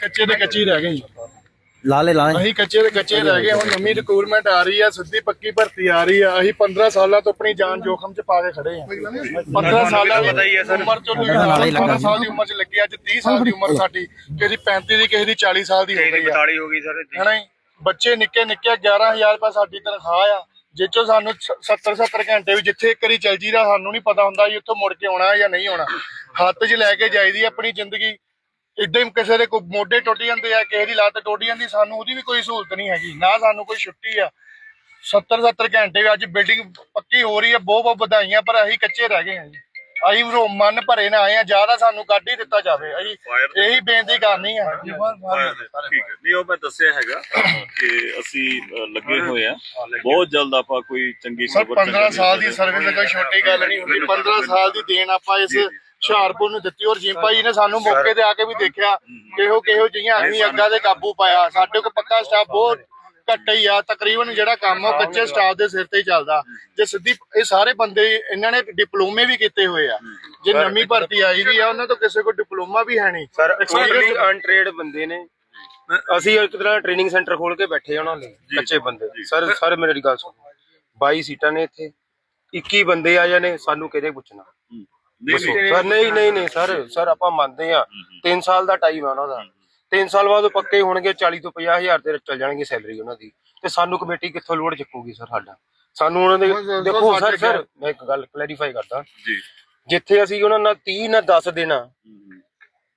ਕੱਚੇ ਦੇ ਕੱਚੇ ਰਹਿ ਗਏ ਜੀ। ਲਾ ਲੈ ਲਾ ਲੈ। ਅਸੀਂ ਕੱਚੇ ਦੇ ਕੱਚੇ ਰਹਿ ਗਏ ਹੁਣ ਨਵੀਂ ਰਿਕਰੂਟਮੈਂਟ ਆ ਰਹੀ ਆ ਸਿੱਧੀ ਪੱਕੀ ਭਰਤੀ ਆ ਰਹੀ ਆ। ਅਸੀਂ 15 ਸਾਲਾਂ ਤੋਂ ਆਪਣੀ ਜਾਨ ਜੋਖਮ 'ਚ ਪਾ ਕੇ ਖੜੇ ਆ। 15 ਸਾਲਾਂ ਦੀ ਉਮਰ ਚੋਂ ਤੁਸੀਂ ਨਾਲ ਹੀ ਲੱਗਾ 15 ਸਾਲ ਦੀ ਉਮਰ 'ਚ ਲੱਗੀ ਅੱਜ 30 ਸਾਲ ਦੀ ਉਮਰ ਸਾਡੀ ਕਿਸੇ ਦੀ 35 ਦੀ ਕਿਸੇ ਦੀ 40 ਸਾਲ ਦੀ ਹੋ ਗਈ ਆ। 42 ਹੋ ਗਈ ਸਰ ਹਨਾ ਜੀ? ਬੱਚੇ ਨਿੱਕੇ ਨਿੱਕੇ 11000 ਰੁਪਏ ਸਾਡੀ ਤਨਖਾਹ ਆ। ਜਿੱਚੋਂ ਸਾਨੂੰ 70 70 ਘੰਟੇ ਵੀ ਜਿੱਥੇ ਇੱਕ ਵਾਰੀ ਚੱਲ ਜੀਦਾ ਸਾਨੂੰ ਨਹੀਂ ਪਤਾ ਹੁੰਦਾ ਜੀ ਉੱਥੋਂ ਮੁੜ ਕੇ ਆਉਣਾ ਜਾਂ ਨਹੀਂ ਆਉਣਾ। ਹੱਥ 'ਚ ਲੈ ਕੇ ਜਾਈਦੀ ਆਪਣੀ ਜ਼ਿੰਦਗੀ। ਇਦਾਂ ਹੀ ਕਿਸੇ ਦੇ ਕੋਈ ਮੋਢੇ ਟੁੱਟ ਜਾਂਦੇ ਆ, ਕਿਸੇ ਦੀ ਲੱਤ ਟੁੱਟ ਜਾਂਦੀ, ਸਾਨੂੰ ਉਹਦੀ ਵੀ ਕੋਈ ਸਹੂਲਤ ਨਹੀਂ ਹੈਗੀ, ਨਾ ਸਾਨੂੰ ਕੋਈ ਛੁੱਟੀ ਆ। 70 70 ਘੰਟੇ ਵੀ ਅੱਜ ਬਿਲਡਿੰਗ ਪੱਕੀ ਹੋ ਰਹੀ ਹੈ ਬਹੁਤ ਬਹੁਤ ਵਧਾਈਆਂ, ਪਰ ਅਸੀਂ ਕੱਚੇ ਰਹਿ ਗਏ ਹਾਂ ਜੀ। ਅਸੀਂ ਰੋ- ਮਨ ਭਰੇ ਨਾ ਆਏ ਆ ਜ਼ਿਆਦਾ ਸਾਨੂੰ ਕੱਢ ਹੀ ਦਿੱਤਾ ਜਾਵੇ। ਅਸੀਂ ਇਹੀ ਬੇਨਤੀ ਕਰਨੀ ਆ। ਠੀਕ ਹੈ। ਨਹੀਂ ਉਹ ਮੈਂ ਦੱਸਿਆ ਹੈਗਾ ਕਿ ਅਸੀਂ ਲੱਗੇ ਹੋਏ ਆ। ਬਹੁਤ ਜਲਦ ਆਪਾਂ ਕੋਈ ਚੰਗੀ ਖਬਰ 15 ਸਾਲ ਦੀ ਸਰਵਿਸ ਕੋਈ ਛੋਟੀ ਗੱਲ ਨਹੀਂ ਹੁੰਦੀ। 15 ਸਾਲ ਦੀ ਦੇਣ ਆਪਾਂ ਇਸ ਹੁਸ਼ਿਆਰਪੁਰ ਨੂੰ ਦਿੱਤੀ ਔਰ ਜਿੰਪਾ ਜੀ ਨੇ ਸਾਨੂੰ ਮੌਕੇ ਤੇ ਆ ਕੇ ਵੀ ਦੇਖਿਆ ਕਿਹੋ ਕਿਹੋ ਜਿਹੀਆਂ ਅਸੀਂ ਅੱਗਾ ਦੇ ਕਾਬੂ ਪਾਇਆ। ਸਾਡੇ ਕੋਲ ਪੱਕਾ ਸਟਾਫ ਬਹੁਤ ਘੱਟ ਹੀ ਆ ਤਕਰੀਬਨ ਜਿਹੜਾ ਕੰਮ ਉਹ ਕੱਚੇ ਸਟਾਫ ਦੇ ਸਿਰ ਤੇ ਹੀ ਚੱਲਦਾ। ਜੇ ਸਿੱਧੀ ਇਹ ਸਾਰੇ ਬੰਦੇ ਇਹਨਾਂ ਨੇ ਡਿਪਲੋਮੇ ਵੀ ਕੀਤੇ ਹੋਏ ਆ। ਜੇ ਨਵੀਂ ਭਰਤੀ ਆਈ ਵੀ ਆ ਉਹਨਾਂ ਤੋਂ ਕਿਸੇ ਕੋਲ ਡਿਪਲੋਮਾ ਵੀ ਹੈ ਨਹੀਂ। ਸਰ ਐਕਸਪੀਰੀਅੰਸ ਅਨਟ੍ਰੇਡ ਬੰਦੇ ਨੇ। ਅਸੀਂ ਇੱਕ ਤਰ੍ਹਾਂ ਟ੍ਰੇਨਿੰਗ ਸੈਂਟਰ ਖੋਲ ਕੇ ਬੈਠੇ ਆ ਉਹਨਾਂ ਲਈ ਕੱਚੇ ਬੰਦੇ। ਸਰ ਸਰ ਮੇਰੀ ਗੱਲ ਸੁਣੋ। 22 ਸੀਟਾਂ ਨੇ ਇੱਥੇ 21 ਬੰਦੇ ਆ ਜਾਣੇ ਸਾਨੂੰ ਕਿਹਦੇ ਪੁੱਛਣਾ? ਸਰ ਨਹੀਂ ਨਹੀਂ ਨਹੀਂ ਸਰ ਸਰ ਆਪਾਂ ਮੰਨਦੇ ਆ। 3 ਸਾਲ ਦਾ ਟਾਈਮ ਆ ਉਹਨਾਂ ਦਾ। 3 ਸਾਲ ਬਾਅਦ ਉਹ ਪੱਕੇ ਹੋਣਗੇ 40 ਤੋਂ 50 ਹਜ਼ਾਰ ਤੇ ਚੱਲ ਜਾਣਗੇ ਸੈਲਰੀ ਉਹਨਾਂ ਦੀ। ਤੇ ਸਾਨੂੰ ਕਮੇਟੀ ਕਿੱਥੋਂ ਲੋਡ ਚੱਕੂਗੀ ਸਰ ਸਾਡਾ? ਸਾਨੂੰ ਉਹਨਾਂ ਦੇ ਦੇਖੋ ਸਰ ਸਰ ਮੈਂ ਇੱਕ ਗੱਲ ਕਲੈਰੀਫਾਈ ਕਰਦਾ। ਜੀ। ਜਿੱਥੇ ਅਸੀਂ ਉਹਨਾਂ ਨਾਲ 30 ਨਾ 10 ਦੇਣਾ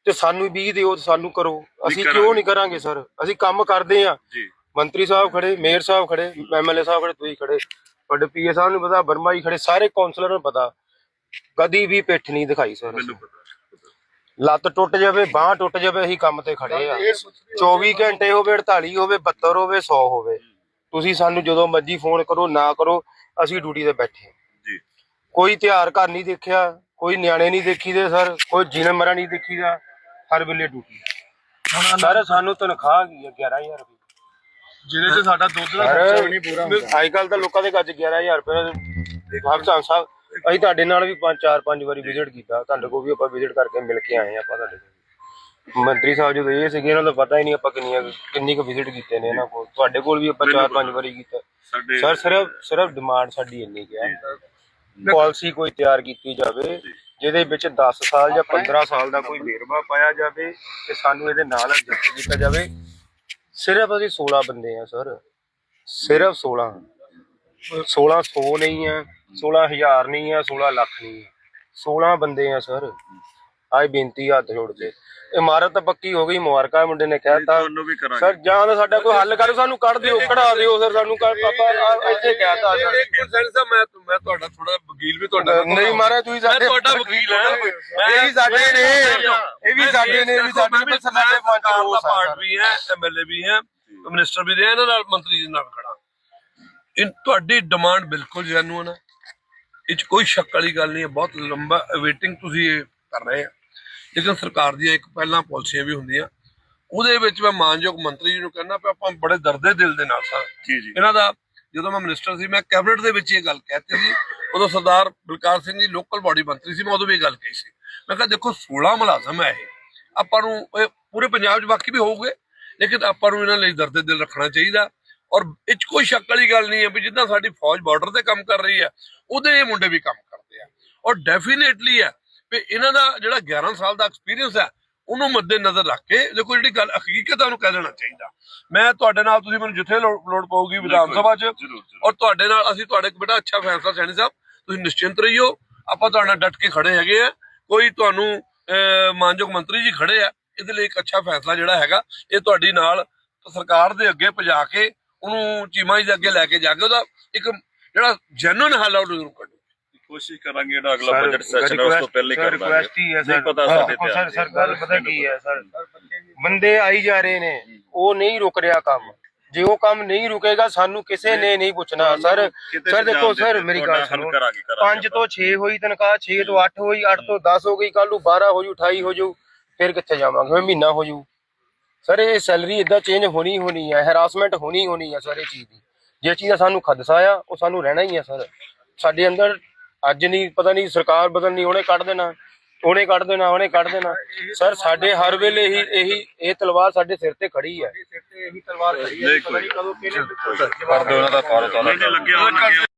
ਤੇ ਸਾਨੂੰ 20 ਦਿਓ ਤੇ ਸਾਨੂੰ ਕਰੋ। ਅਸੀਂ। ਕਿਉਂ ਨਹੀਂ ਕਰਾਂਗੇ ਸਰ ਅਸੀਂ ਕੰਮ ਕਰਦੇ ਆ ਜੀ। ਮੰਤਰੀ ਸਾਹਿਬ ਖੜੇ ਮੇਅਰ ਸਾਹਿਬ ਖੜੇ ਐਮਐਲਏ ਸਾਹਿਬ ਖੜੇ ਤੁਸੀਂ ਖੜੇ। ਤੁਹਾਡੇ ਪੀਏ ਸਾਹਿਬ ਨੂੰ ਪਤਾ ਵਰਮਾ ਜੀ ਖੜੇ ਸਾਰੇ ਕਾਉਂਸਲਰ ਨੂੰ ਪਤਾ। ਕਦੀ ਵੀ ਪਿੱਠ ਨਹੀਂ ਦਿਖਾਈ ਸਰ ਮੈਨੂੰ ਪਤਾ। ਲੱਤ ਟੁੱਟ ਜਾਵੇ ਬਾਹ ਟੁੱਟ ਜਾਵੇ ਅਸੀਂ ਕੰਮ ਤੇ ਖੜੇ ਆ। 24 ਘੰਟੇ ਹੋਵੇ 48 ਹੋਵੇ 72 ਹੋਵੇ 100 ਹੋਵੇ। ਤੁਸੀਂ ਸਾਨੂੰ ਜਦੋਂ ਮਰਜ਼ੀ ਫੋਨ ਕਰੋ ਨਾ ਕਰੋ ਅਸੀਂ ਡਿਊਟੀ ਤੇ ਬੈਠੇ। ਜੀ। ਕੋਈ ਤਿਉਹਾਰ ਘਰ ਨਹੀਂ ਦੇਖਿਆ ਕੋਈ ਨਿਆਣੇ ਨਹੀਂ ਦੇਖੀਦੇ ਸਰ ਕੋਈ ਜੀਣ ਮਰਾ ਨਹੀਂ ਦੇਖੀਦਾ ਹਰ ਵੇਲੇ ਡਿਊਟੀ। ਸਰ ਸਾਨੂੰ ਤਨਖਾਹ ਕੀ ਹੈ 11000 ਰੁਪਏ। ਜਿਹਦੇ 'ਚ ਸਾਡਾ ਦੁੱਧ ਦਾ ਖਰਚਾ ਵੀ ਨਹੀਂ ਪੂਰਾ ਹੁੰਦਾ। ਅੱਜ ਕੱਲ ਤਾਂ ਲੋਕਾਂ ਦੇ ਗੱਜ 11000 ਰੁਪਏ ਹਫਤਾ ਸਾਹਿਬ ਅਸੀਂ ਤੁਹਾਡੇ ਨਾਲ ਵੀ ਪੰਜ ਚਾਰ ਪੰਜ ਵਾਰੀ ਵਿਜ਼ਿਟ ਕੀਤਾ। ਤੁਹਾਡੇ ਕੋਲ ਵੀ ਆਪਾਂ ਵਿਜ਼ਿਟ ਕਰਕੇ ਮਿਲ ਕੇ ਆਏ ਆਪਾਂ ਤੁਹਾਡੇ ਕੋਲ। ਮੰਤਰੀ ਸਾਹਿਬ ਜਦੋਂ ਇਹ ਸੀਗੇ ਇਹਨਾਂ ਦਾ ਪਤਾ ਹੀ ਨਹੀਂ ਆਪਾਂ ਕਿੰਨੀਆਂ ਕਿੰਨੀ ਕੁ ਵਿਜ਼ਿਟ ਕੀਤੇ ਨੇ ਇਹਨਾਂ ਕੋਲ। ਤੁਹਾਡੇ ਕੋਲ ਵੀ ਆਪਾਂ ਚਾਰ ਪੰਜ ਵਾਰੀ ਕੀਤਾ। ਸਰ ਸਿਰਫ ਸਿਰਫ ਡਿਮਾਂਡ ਸਾਡੀ ਇੰਨੀ ਕਿ ਹੈ। ਪਾਲਿਸੀ ਕੋਈ ਤਿਆਰ ਕੀਤੀ ਜਾਵੇ ਜਿਹਦੇ ਵਿੱਚ 10 ਸਾਲ ਜਾਂ 15 ਸਾਲ ਦਾ ਕੋਈ ਵੇਰਵਾ ਪਾਇਆ ਜਾਵੇ ਤੇ ਸਾਨੂੰ ਇਹਦੇ ਨਾਲ ਐਡਜਸਟ ਕੀਤਾ ਜਾਵੇ। ਸਿਰਫ ਅਸੀਂ 16 ਬੰਦੇ ਆ ਸਰ। ਸਿਰਫ 16 1600 ਨਹੀਂ ਹੈ। 16000 ਨਹੀਂ ਹੈ 16 ਲੱਖ ਨਹੀਂ ਹੈ 16 ਬੰਦੇ ਆ ਸਰ। ਆਏ ਬੇਨਤੀ ਹੱਥ ਜੋੜ ਕੇ। ਇਮਾਰਤ ਤਾਂ ਪੱਕੀ ਹੋ ਗਈ ਮੁਬਾਰਕਾਂ ਮੁੰਡੇ ਨੇ ਕਹਿਤਾ ਤੁਹਾਨੂੰ ਵੀ ਕਰਾਂਗੇ। ਸਰ ਜਾਂ ਤਾਂ ਸਾਡਾ ਕੋਈ ਹੱਲ ਕਰੋ ਸਾਨੂੰ ਕੱਢ ਦਿਓ ਕਢਾ ਦਿਓ ਸਰ ਸਾਨੂੰ ਕੱਢ- ਆ- ਇੱਥੇ ਕਹਿਤਾ ਸਰ। ਇੱਕ ਸੈਂਸ ਸਾਹਿਬ ਮੈਂ ਮੈਂ ਤੁਹਾਡਾ ਥੋੜਾ ਵਕੀਲ ਵੀ ਤੁਹਾਡਾ ਨਹੀਂ ਮਹਾਰਾਜ ਤੁਸੀਂ ਮੈਂ ਸਾਡੇ ਤੁਹਾਡਾ ਵਕੀਲ ਹਾਂ ਇਹ ਵੀ ਸਾਡੇ ਨੇ ਇਹ ਵੀ ਸਾਡੇ ਨੇ ਵੀ ਸਾਡੇ ਨੇ ਸਾਡੇ ਪੰਜ ਆ ਪਾਰਟ ਵੀ ਹੈ ਐਮਐਲਏ ਵੀ ਹੈ ਮਿਨਿਸਟਰ ਵੀ ਰਹੇ ਇਹਨਾਂ ਨਾਲ ਮੰਤਰੀ ਜੀ ਨਾਲ ਖੜਾ। ਇਹ ਤੁਹਾਡੀ ਡਿਮਾਂਡ ਬਿਲਕੁਲ ਜੈਨੂਨ ਹੈ ਇਹ 'ਚ ਕੋਈ ਸ਼ੱਕ ਵਾਲੀ ਗੱਲ ਨਹੀਂ ਹੈ ਬਹੁਤ ਲੰਬਾ ਵੇਟਿੰਗ ਤੁਸੀਂ ਇਹ ਕਰ ਰਹੇ ਆ। ਲੇਕਿਨ ਸਰਕਾਰ ਦੀਆਂ ਇੱਕ ਪਹਿਲਾਂ ਪਾਲਿਸੀਆਂ ਵੀ ਹੁੰਦੀਆਂ। ਉਹਦੇ ਵਿੱਚ ਮੈਂ ਮਾਨਯੋਗ ਮੰਤਰੀ ਜੀ ਨੂੰ ਕਹਿੰਦਾ ਕਿ ਆਪਾਂ ਬੜੇ ਦਰਦੇ ਦਿਲ ਦੇ ਨਾਲ ਸਾਂ। ਜੀ ਜੀ। ਇਹਨਾਂ ਦਾ ਜਦੋਂ ਮੈਂ ਮਿਨਿਸਟਰ ਸੀ ਮੈਂ ਕੈਬਨਿਟ ਦੇ ਵਿੱਚ ਇਹ ਗੱਲ ਕਹਿਤੀ ਸੀ। ਉਦੋਂ ਸਰਦਾਰ ਬਲਕਾਰ ਸਿੰਘ ਜੀ ਲੋਕਲ ਬਾਡੀ ਮੰਤਰੀ ਸੀ ਮੈਂ ਉਦੋਂ ਵੀ ਇਹ ਗੱਲ ਕਹੀ ਸੀ। ਮੈਂ ਕਿਹਾ ਦੇਖੋ 16 ਮੁਲਾਜ਼ਮ ਹੈ ਇਹ। ਆਪਾਂ ਨੂੰ ਪੂਰੇ ਪੰਜਾਬ 'ਚ ਬਾਕੀ ਵੀ ਹੋਊਗੇ ਲੇਕਿਨ ਆਪਾਂ ਨੂੰ ਇਹਨਾਂ ਲਈ ਦਰਦ ਦਿਲ ਰੱਖਣਾ ਚਾਹੀਦਾ। ਔਰ ਇਹ ਕੋਈ ਸ਼ੱਕ ਵਾਲੀ ਗੱਲ ਨਹੀਂ ਹੈ ਵੀ ਜਿੱਦਾਂ ਸਾਡੀ ਫੌਜ ਬਾਰਡਰ ਤੇ ਕੰਮ ਕਰ ਰਹੀ ਹੈ ਉਹਦੇ ਇਹ ਮੁੰਡੇ ਵੀ ਕੰਮ ਕਰਦੇ ਆ। ਔਰ ਡੈਫੀਨੇਟਲੀ ਹੈ ਵੀ ਇਹਨਾਂ ਦਾ ਜਿਹੜਾ 11 ਸਾਲ ਦਾ ਐਕਸਪੀਰੀਅੰਸ ਹੈ ਉਹਨੂੰ ਮੱਦੇ ਨਜ਼ਰ ਰੱਖ ਕੇ ਦੇਖੋ ਜਿਹੜੀ ਗੱਲ ਹਕੀਕਤ ਹੈ ਉਹਨੂੰ ਕਹਿ ਦੇਣਾ ਚਾਹੀਦਾ। ਮੈਂ ਤੁਹਾਡੇ ਨਾਲ ਤੁਸੀਂ ਮੈਨੂੰ ਜਿੱਥੇ ਲੋੜ ਪਊਗੀ ਵਿਧਾਨ ਸਭਾ 'ਚ ਔਰ ਤੁਹਾਡੇ ਨਾਲ ਅਸੀਂ ਤੁਹਾਡੇ ਇੱਕ ਬੜਾ ਅੱਛਾ ਫੈਸਲਾ ਸੈਣੀ ਸਾਹਿਬ ਤੁਸੀਂ ਨਿਸ਼ਚਿੰਤ ਰਹੀਓ। ਆਪਾਂ ਤੁਹਾਡੇ ਨਾਲ ਡਟ ਕੇ ਖੜੇ ਹੈਗੇ ਆ। ਕੋਈ ਤੁਹਾਨੂੰ ਮਾਨਯੋਗ ਮੰਤਰੀ ਜੀ ਖੜੇ ਆ ਇਹਦੇ ਲਈ ਇੱਕ ਅੱਛਾ ਫੈਸਲਾ ਜਿਹੜਾ ਹੈਗਾ ਇਹ ਤੁਹਾਡੀ ਨਾਲ ਸਰਕਾਰ ਦੇ ਅੱਗੇ ਪਜਾ ਕੇ ਉਹਨੂੰ ਚੀਮਾ ਜੀ ਦੇ ਅੱਗੇ ਲੈ ਕੇ ਜਾ ਕੇ ਉਹਦਾ ਇੱਕ ਜਿਹੜਾ ਜੈਨੂਨ ਹੱਲ ਆ ਉਹ ਜ਼ਰੂਰ ਕੱਢੋ। ਕੋਸ਼ਿਸ਼ ਕਰਾਂਗੇ ਜਿਹੜਾ ਅਗਲਾ ਬਜਟ ਸੈਸ਼ਨ ਉਸ ਤੋਂ ਪਹਿਲੇ ਕਰ ਰਿਕੁਐਸਟ ਹੀ ਹੈ ਸਰ ਪਤਾ ਸਾਡੇ ਦੇਖੋ ਤੇ ਸਰ ਸਰ ਗੱਲ ਪਤਾ ਕੀ ਹੈ ਸਰ ਬੰਦੇ ਆਈ ਜਾ ਰਹੇ ਨੇ ਉਹ ਨਹੀਂ ਰੁਕ ਰਿਹਾ ਕੰਮ। ਜੇ ਉਹ ਕੰਮ ਨਹੀਂ ਰੁਕੇਗਾ ਸਾਨੂੰ ਕਿਸੇ ਨੇ ਨਹੀਂ। ਪੁੱਛਣਾ ਸਰ ਕਿਤੇ ਸਰ ਤੇ ਦੇਖੋ ਜਾਣ ਸਰ ਦੇ, ਮੇਰੀ ਤੁਹਾਡਾ ਗੱਲ ਹੱਲ ਸੁਣੋ। ਕਰਾਂਗੇ, ਕਰਾਂਗੇ 5 ਤੋਂ 6 ਹੋਈ ਤਨਖਾਹ 6 ਤੋਂ 8 ਹੋਈ 8 ਤੋਂ 10 ਹੋ ਗਈ ਕੱਲ ਨੂੰ 12 ਹੋ ਜੂ 28 ਹੋ ਜੂ ਫਿਰ ਕਿੱਥੇ ਜਾਵਾਂਗੇ? ਫਿਰ ਮਹੀਨਾ ਹੋ ਜੂ। ਸਰ ਇਹ ਸੈਲਰੀ ਇਦਾਂ ਚੇਂਜ ਹੋਣੀ ਹੋਣੀ ਹੈ ਹੈਰਾਸਮੈਂਟ ਹੋਣੀ ਹੋਣੀ ਹੈ ਸਰ ਇਹ ਚੀਜ਼ ਦੀ। ਜੇ ਚੀਜ਼ ਦਾ ਸਾਨੂੰ ਖਦਸ਼ਾ ਆ ਉਹ ਸਾਨੂੰ ਰਹਿਣਾ ਹੀ ਹੈ ਸਰ। ਸਾਡੇ ਅੰਦਰ ਅੱਜ ਨਹੀਂ ਪਤਾ ਨਹੀਂ ਸਰਕਾਰ ਬਦਲਣੀ ਉਹਨੇ ਕੱਢ ਦੇਣਾ ਉਹਨੇ ਕੱਢ ਦੇਣਾ ਉਹਨੇ ਕੱਢ ਦੇਣਾ। ਸਰ ਸਾਡੇ ਹਰ ਵੇਲੇ ਹੀ ਇਹੀ ਇਹ ਤਲਵਾਰ ਸਾਡੇ ਸਿਰ ਤੇ ਖੜੀ ਹੈ ਨਹੀਂ ਕੋਈ ਕਰ ਦੋ ਉਹਨਾਂ ਦਾ ਪਾਰੋ ਲੱਗਿਆ ਹੋਇਆ ਲੱਗਿਆ